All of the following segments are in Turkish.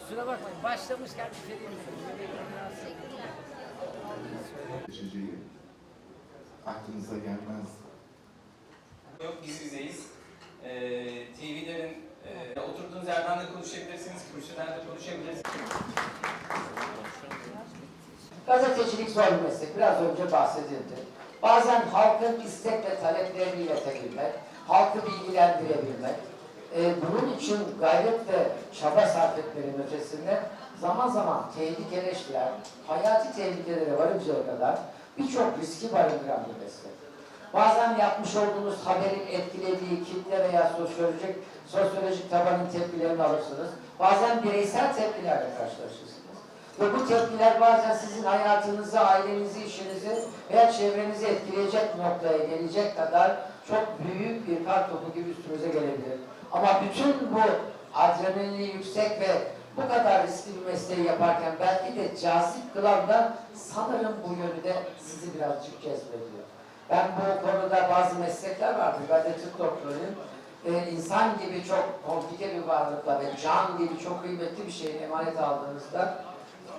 Kusura bakmayın. Başlamışken bitireyim dedim. geçeceği aklınıza gelmez. Yok yüz yüzeyiz. Ee, TV'lerin e, oturduğunuz yerden de konuşabilirsiniz, kürsüden de konuşabilirsiniz. Gazetecilik zor bir meslek. Biraz önce bahsedildi. Bazen halkın istek ve taleplerini iletebilmek, halkı bilgilendirebilmek, e, bunun için gayret ve çaba sarf etmenin ötesinde zaman zaman tehlikeleştiren, hayati tehlikelere varıncaya kadar birçok riski barındıran bir meslek. Bazen yapmış olduğunuz haberin etkilediği kitle veya sosyolojik, sosyolojik tabanın tepkilerini alırsınız. Bazen bireysel tepkilerle karşılaşırsınız. Ve bu tepkiler bazen sizin hayatınızı, ailenizi, işinizi veya çevrenizi etkileyecek noktaya gelecek kadar çok büyük bir kar topu gibi üstünüze gelebilir. Ama bütün bu adrenalini yüksek ve bu kadar riskli bir mesleği yaparken belki de cazip kılan da sanırım bu yönü de sizi birazcık cezbediyor. Ben bu konuda bazı meslekler vardır. Ben de tıp doktoruyum. Ee, insan gibi çok komplike bir varlıkla ve can gibi çok kıymetli bir şeyin emanet aldığınızda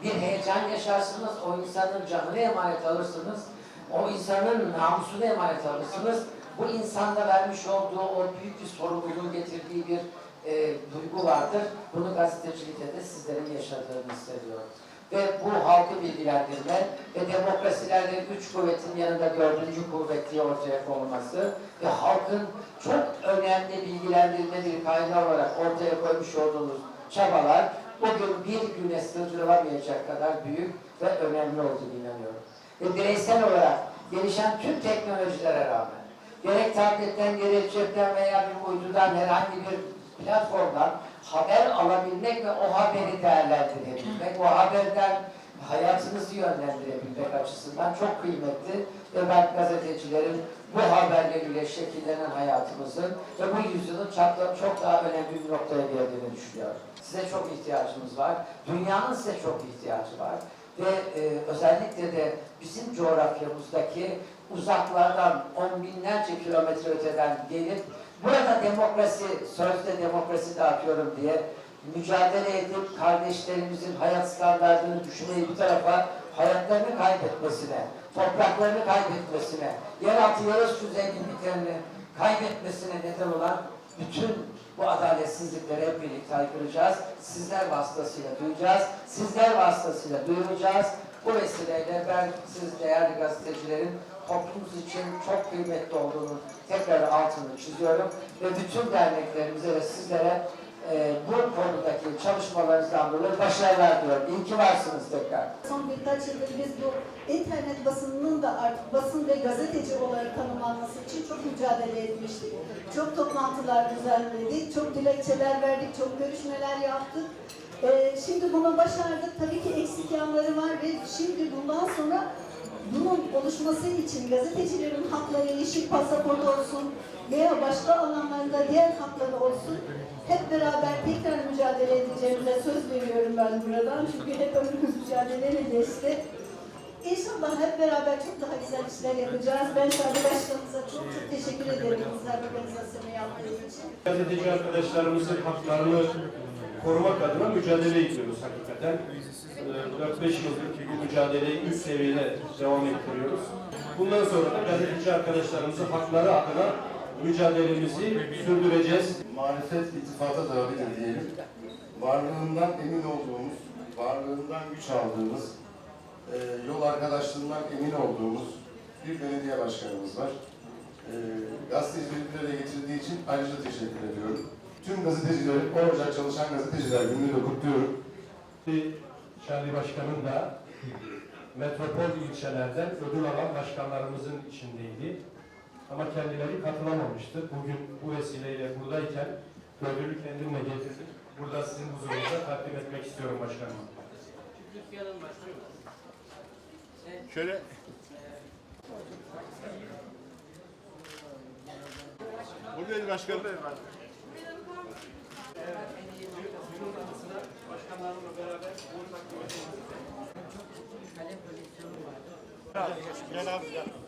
bir heyecan yaşarsınız, o insanın canını emanet alırsınız, o insanın namusunu emanet alırsınız. Bu insanda vermiş olduğu o büyük bir sorumluluğu getirdiği bir e, duygu vardır. Bunu gazetecilikte de sizlerin yaşadığını hissediyorum. Ve bu halkı bilgilendirme ve demokrasilerde üç kuvvetin yanında dördüncü kuvvet diye ortaya konulması ve halkın çok önemli bilgilendirme bir kaynağı olarak ortaya koymuş olduğunuz çabalar bugün bir güne sığdırılamayacak kadar büyük ve önemli olduğunu inanıyorum. Ve bireysel olarak gelişen tüm teknolojilere rağmen gerek tabletten, gerek cepten veya bir uydudan herhangi bir platformdan haber alabilmek ve o haberi değerlendirebilmek, o haberden hayatınızı yönlendirebilmek açısından çok kıymetli ve ben gazetecilerin bu haberleriyle şekillenen hayatımızın ve bu yüzyılın çok, daha önemli bir noktaya geldiğini düşünüyorum. Size çok ihtiyacımız var. Dünyanın size çok ihtiyacı var. Ve e, özellikle de bizim coğrafyamızdaki uzaklardan on binlerce kilometre öteden gelip burada demokrasi, sözde demokrasi dağıtıyorum diye mücadele edip kardeşlerimizin hayat standartını düşürmeyi bir tarafa hayatlarını kaybetmesine, topraklarını kaybetmesine, yeraltı yerüstü zenginliklerini kaybetmesine neden olan bütün bu adaletsizlikleri hep birlikte haykıracağız. Sizler vasıtasıyla duyacağız. Sizler vasıtasıyla duyuracağız. Bu vesileyle ben siz değerli gazetecilerin toplumumuz için çok kıymetli olduğunu tekrar altını çiziyorum. Ve bütün derneklerimize ve sizlere e, bu konudaki çalışmalarınızdan dolayı başarılar diliyorum. İyi ki varsınız tekrar. Son birkaç yıldır biz bu internet basınının da artık basın ve gazeteci olarak tanımlanması için çok mücadele etmiştik. Çok toplantılar düzenledik, çok dilekçeler verdik, çok görüşmeler yaptık. Ee, şimdi bunu başardık. Tabii ki eksik yanları var ve şimdi bundan sonra bunun oluşması için gazetecilerin hakları yeşil pasaport olsun veya başka alanlarda diğer hakları olsun hep beraber tekrar mücadele edeceğimize söz veriyorum ben buradan. Çünkü hep ömrümüz mücadeleyle geçti. İnşallah hep beraber çok daha güzel işler yapacağız. Ben Şadi Başkanımıza çok çok teşekkür ederim bizler organizasyonu yaptığı için. Gazeteci arkadaşlarımızın haklarını korumak adına mücadele ediyoruz hakikaten. 4-5 yıldır ki bu mücadeleyi üst seviyede devam ettiriyoruz. Bundan sonra da gazeteci arkadaşlarımızın hakları adına mücadelemizi sürdüreceğiz. Marifet ittifaka davettir diyelim. Varlığından emin olduğumuz, varlığından güç aldığımız, e, yol arkadaşlığından emin olduğumuz bir belediye başkanımız var. E, gazetecileri bir araya getirdiği için ayrıca teşekkür ediyorum. Tüm gazetecileri, orada çalışan gazeteciler gününü de kutluyorum. Şadi Başkan'ın da metropol ilçelerden ödül alan başkanlarımızın içindeydi. Ama kendileri katılamamıştı. Bugün bu vesileyle buradayken ödülü kendimle getirdim. Burada sizin huzurunuzda takdim etmek istiyorum başkanım. Şöyle Buradayız başkanım. Takdim ediyoruz. Gel abi gel.